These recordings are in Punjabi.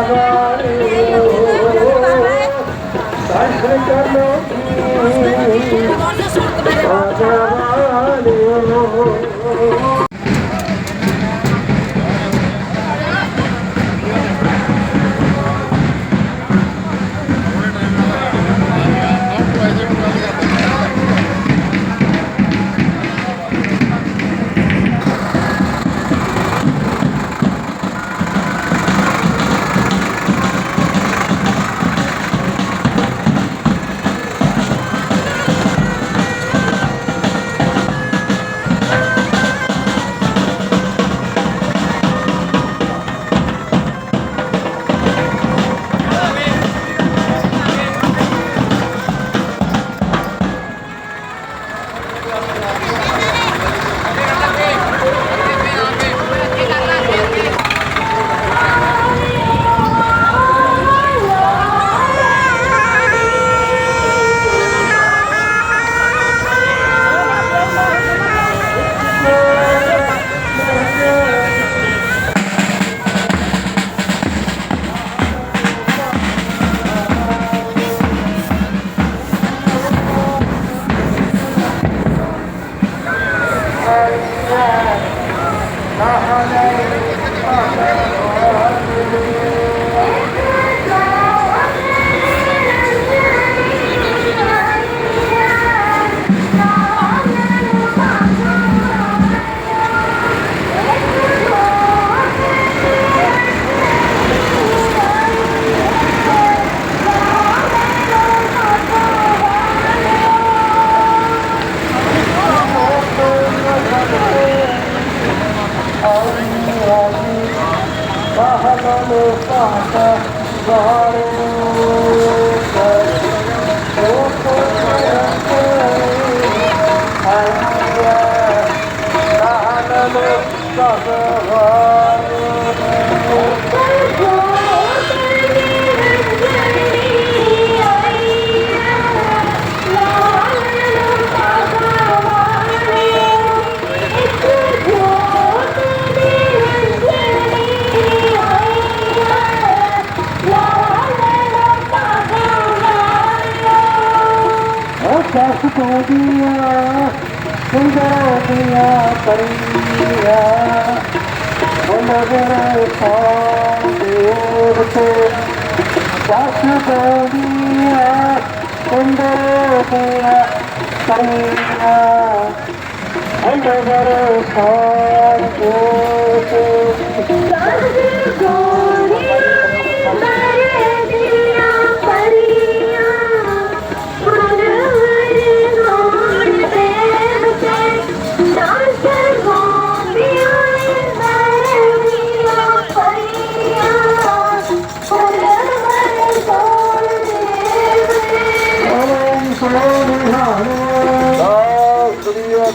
하고 তাহলে दिया सुंदर दिया परिया नजर देव से सास दिया सुंदर दिया परिया नजर देव से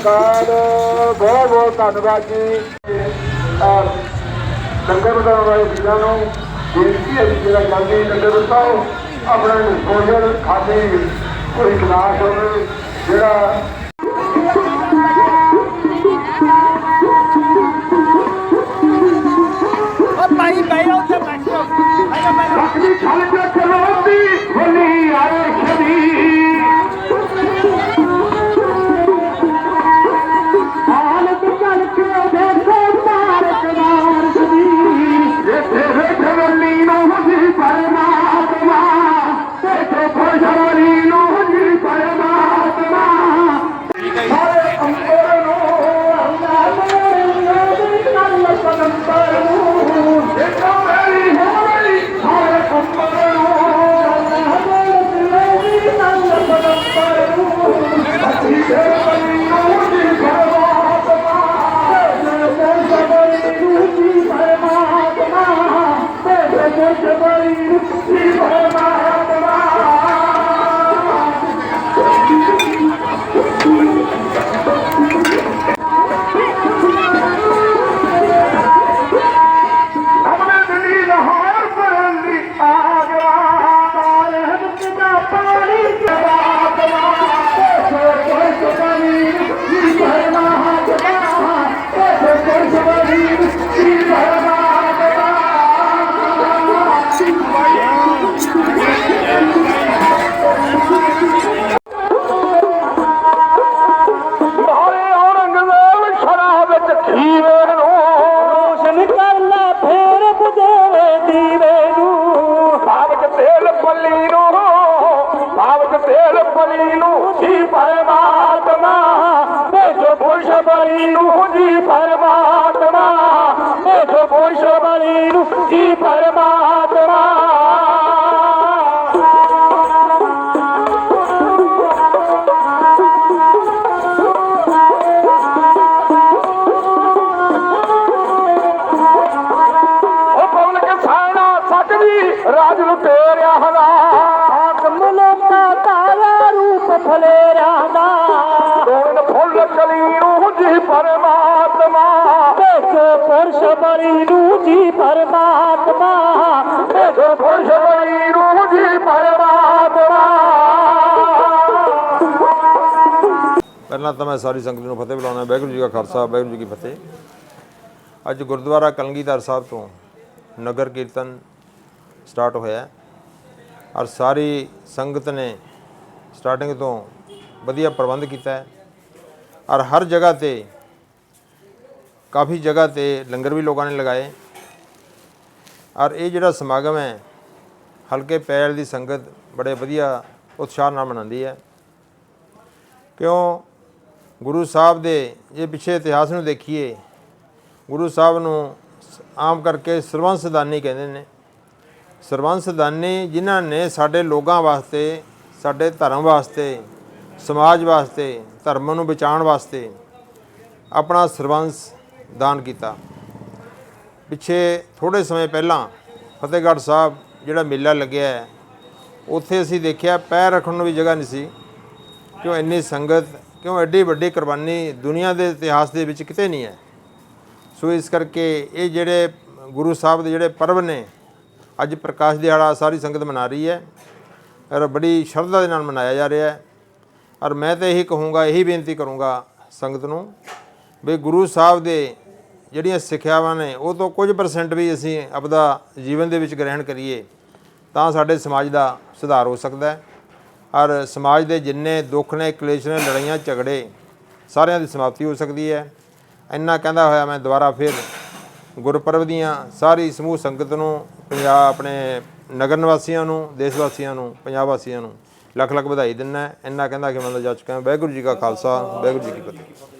ਅਕਾਲ ਬਹੁਤ ਬਹੁਤ ਧੰਨਵਾਦ ਜੀ। ਔਰ ਲੰਗਰ ਬਣਾਉਣ ਵਾਲੇ ਵੀਰਾਂ ਨੂੰ ਬੇਨਤੀ ਹੈ ਜਿਹੜਾ ਜਲਦੀ ਲੰਗਰ ਬਤਾਓ ਆਪਣਾ ਡਿਸਪੋਜ਼ਲ ਖਾਲੀ ਕੋਈ ਗਲਾਸ ਹੋਵੇ, ਜਿਹੜਾ रो रोश ने जीवे रू भारक तेर पली रो पालक तेर पली रोजी परमात्मा। भेज ख़ुश भई रु जी परमात्मा। भेज ख़ुश भई रुजी ਰੂਪ ਫਲੇਰਿਆ ਦਾ। ਦੋਨ ਫੁੱਲ ਕਲੀ ਨੂੰ ਜੀ ਪਰਮਾਤਮਾ? ਦੇਖੋ ਪੁਰਸ਼ ਬਲੀ ਨੂੰ ਜੀ ਪਰਮਾਤਮਾ। ਦੇਖੋ ਪੁਰਸ਼ ਬਲੀ ਨੂੰ ਜੀ ਪਰਮਾਤਮਾ। ਪਹਿਲਾਂ ਤਾਂ ਮੈਂ ਸਾਰੀ ਸੰਗਤ ਨੂੰ ਫਤਿਹ ਬੁਲਾਉਣਾ ਵਾਹਿਗੁਰੂ ਜੀ ਕਾ ਖਾਲਸਾ ਵਾਹਿਗੁਰੂ ਜੀ ਕੀ ਫਤਿਹ। ਅੱਜ ਗੁਰਦੁਆਰਾ ਕਲਗੀਧਰ ਸਾਹਿਬ ਤੋਂ ਨਗਰ ਕੀਰਤਨ ਸਟਾਰਟ ਹੋਇਆ ਹੈ ਔਰ ਸਾਰੀ ਸੰਗਤ ਨੇ ਸਟਾਰਟਿੰਗ ਤੋਂ ਵਧੀਆ ਪ੍ਰਬੰਧ ਕੀਤਾ ਹੈ। ਔਰ ਹਰ ਜਗ੍ਹਾ ਤੇ ਕਾਫੀ ਜਗ੍ਹਾ ਤੇ ਲੰਗਰ ਵੀ ਲੋਕਾਂ ਨੇ ਲਗਾਏ। ਔਰ ਇਹ ਜਿਹੜਾ ਸਮਾਗਮ ਹੈ, ਹਲਕੇ ਪੈਲ ਦੀ ਸੰਗਤ ਬੜੇ ਵਧੀਆ ਉਤਸ਼ਾਹ ਨਾਲ ਮਨਾਉਂਦੀ ਹੈ। ਕਿਉਂ? ਗੁਰੂ ਸਾਹਿਬ ਦੇ ਜੇ ਪਿੱਛੇ ਇਤਿਹਾਸ ਨੂੰ ਦੇਖੀਏ, ਗੁਰੂ ਸਾਹਿਬ ਨੂੰ ਆਮ ਕਰਕੇ ਸਰਵੰਸਦਾਨੀ ਕਹਿੰਦੇ ਨੇ। ਸਰਵੰਸਦਾਨੀ ਜਿਨ੍ਹਾਂ ਨੇ ਸਾਡੇ ਲੋਕਾਂ ਵਾਸਤੇ ਸਾਡੇ ਧਰਮ ਵਾਸਤੇ, ਸਮਾਜ ਵਾਸਤੇ, ਧਰਮ ਨੂੰ ਬਚਾਉਣ ਵਾਸਤੇ ਆਪਣਾ ਸਰਬੰਸ ਦਾਨ ਕੀਤਾ। ਪਿੱਛੇ ਥੋੜੇ ਸਮੇਂ ਪਹਿਲਾਂ ਫਤਿਹਗੜ੍ਹ ਸਾਹਿਬ ਜਿਹੜਾ ਮੇਲਾ ਲੱਗਿਆ ਹੈ, ਉੱਥੇ ਅਸੀਂ ਦੇਖਿਆ ਪੈਰ ਰੱਖਣ ਨੂੰ ਵੀ ਜਗ੍ਹਾ ਨਹੀਂ ਸੀ। ਕਿਉਂ ਇੰਨੀ ਸੰਗਤ, ਕਿਉਂ ਐਡੀ ਵੱਡੀ ਕੁਰਬਾਨੀ ਦੁਨੀਆ ਦੇ ਇਤਿਹਾਸ ਦੇ ਵਿੱਚ ਕਿਤੇ ਨਹੀਂ ਹੈ। ਸੋ ਇਸ ਕਰਕੇ ਇਹ ਜਿਹੜੇ ਗੁਰੂ ਸਾਹਿਬ ਦੇ ਜਿਹੜੇ ਪਰਵ ਨੇ, ਅੱਜ ਪ੍ਰਕਾਸ਼ ਦਿਹਾੜਾ ਸਾਰੀ ਸੰਗਤ ਮਨਾ ਰਹੀ ਹੈ। ਔਰ ਬੜੀ ਸ਼ਰਧਾ ਦੇ ਨਾਲ ਮਨਾਇਆ ਜਾ ਰਿਹਾ ਹੈ। ਔਰ ਮੈਂ ਤਾਂ ਇਹੀ ਕਹੂੰਗਾ, ਇਹੀ ਬੇਨਤੀ ਕਰੂੰਗਾ ਸੰਗਤ ਨੂੰ ਵੀ ਗੁਰੂ ਸਾਹਿਬ ਦੇ ਜਿਹੜੀਆਂ ਸਿੱਖਿਆਵਾਂ ਨੇ, ਉਹ ਤੋਂ ਕੁਝ ਪਰਸੈਂਟ ਵੀ ਅਸੀਂ ਆਪਦਾ ਜੀਵਨ ਦੇ ਵਿੱਚ ਗ੍ਰਹਿਣ ਕਰੀਏ, ਤਾਂ ਸਾਡੇ ਸਮਾਜ ਦਾ ਸੁਧਾਰ ਹੋ ਸਕਦਾ ਹੈ। ਔਰ ਸਮਾਜ ਦੇ ਜਿੰਨੇ ਦੁੱਖ ਨੇ, ਕਲੇਸ਼ ਨੇ, ਲੜਾਈਆਂ, ਝਗੜੇ, ਸਾਰਿਆਂ ਦੀ ਸਮਾਪਤੀ ਹੋ ਸਕਦੀ ਹੈ। ਇੰਨਾ ਕਹਿੰਦਾ ਹੋਇਆ ਮੈਂ ਦੁਬਾਰਾ ਫਿਰ ਗੁਰਪੁਰਬ ਦੀਆਂ ਸਾਰੀ ਸਮੂਹ ਸੰਗਤ ਨੂੰ, ਪੰਜਾਬ ਆਪਣੇ ਨਗਰ ਨਿਵਾਸੀਆਂ ਨੂੰ, ਦੇਸ਼ ਵਾਸੀਆਂ ਨੂੰ, ਪੰਜਾਬ ਵਾਸੀਆਂ ਨੂੰ ਲੱਖ ਲੱਖ ਵਧਾਈ ਦਿੰਦਾ ਇੰਨਾ ਕਹਿੰਦਾ ਕਿ ਮੈਂ ਤਾਂ ਜਾ ਚੁੱਕਾ ਵਾਹਿਗੁਰੂ ਜੀ ਕਾ ਖਾਲਸਾ, ਵਾਹਿਗੁਰੂ ਜੀ ਕੀ ਫਤਿਹ।